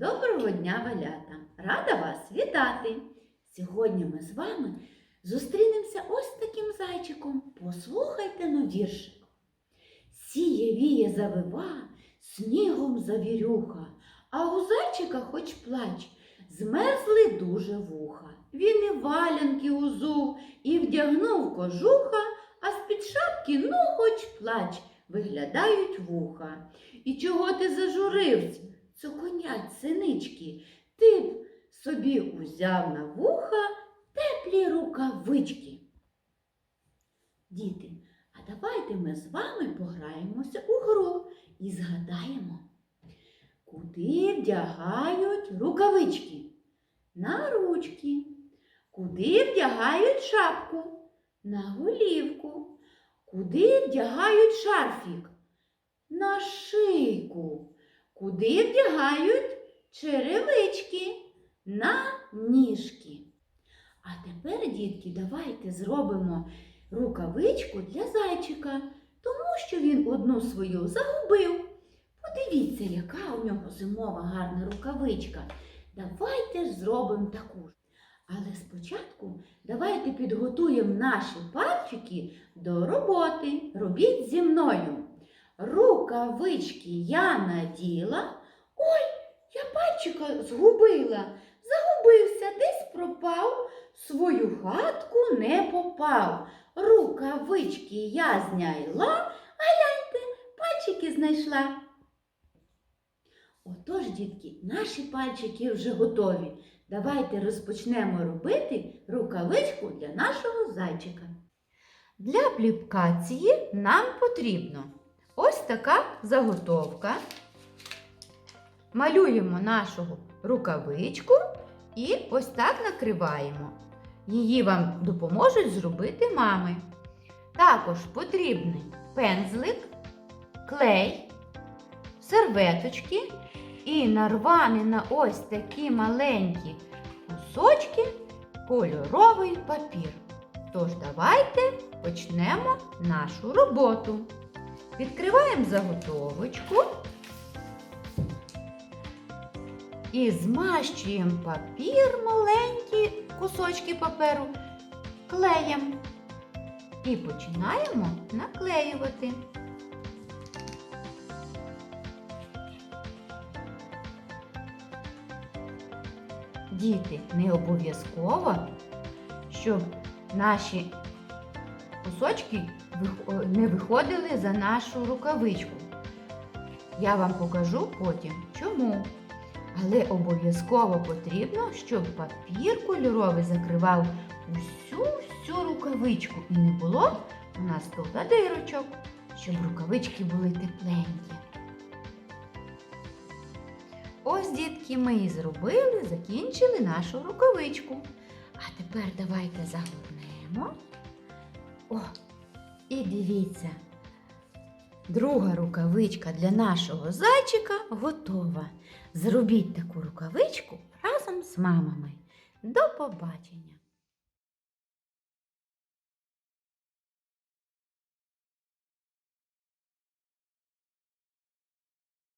Доброго дня, малята! Рада вас вітати! Сьогодні ми з вами зустрінемося ось таким зайчиком. Послухайте но віршик. Сіє віє завива, снігом завірюха, а у зайчика хоч плач, змерзли дуже вуха. Він і валянки узув, і вдягнув кожуха, а з-під шапки, ну хоч плач, виглядають вуха. І чого ти зажурився? Цоконять синички, ти б собі узяв на вуха теплі рукавички. Діти, а давайте ми з вами пограємося у гру і згадаємо, куди вдягають рукавички? На ручки. Куди вдягають шапку? На голівку. Куди вдягають шарфік? На шийку. Куди вдягають черевички? На ніжки. А тепер, дітки, давайте зробимо рукавичку для зайчика, тому що він одну свою загубив. Подивіться, яка у нього зимова гарна рукавичка. Давайте ж зробимо таку. Але спочатку давайте підготуємо наші пальчики до роботи. Робіть зі мною. Рукавички я наділа. Ой, я пальчика згубила. Загубився, десь пропав, свою хатку не попав. Рукавички я зняла, а гляньте, пальчики знайшла. Отож, дітки, наші пальчики вже готові. Давайте розпочнемо робити рукавичку для нашого зайчика. Для аплікації нам потрібно така заготовка. Малюємо нашу рукавичку і ось так накриваємо. Її вам допоможуть зробити мами. Також потрібний пензлик, клей, серветочки і нарваний на ось такі маленькі кусочки кольоровий папір. Тож давайте почнемо нашу роботу. Відкриваємо заготовочку і змащуємо папір, маленькі кусочки паперу клеєм. І починаємо наклеювати. Діти, не обов'язково, щоб наші кусочки не виходили за нашу рукавичку. Я вам покажу потім чому. Але обов'язково потрібно, щоб папір кольоровий закривав усю всю рукавичку і не було у нас тут дирочок, щоб рукавички були тепленькі. Ось, дітки, ми і зробили, закінчили нашу рукавичку. А тепер давайте загорнемо. О, і дивіться, друга рукавичка для нашого зайчика готова. Зробіть таку рукавичку разом з мамами. До побачення!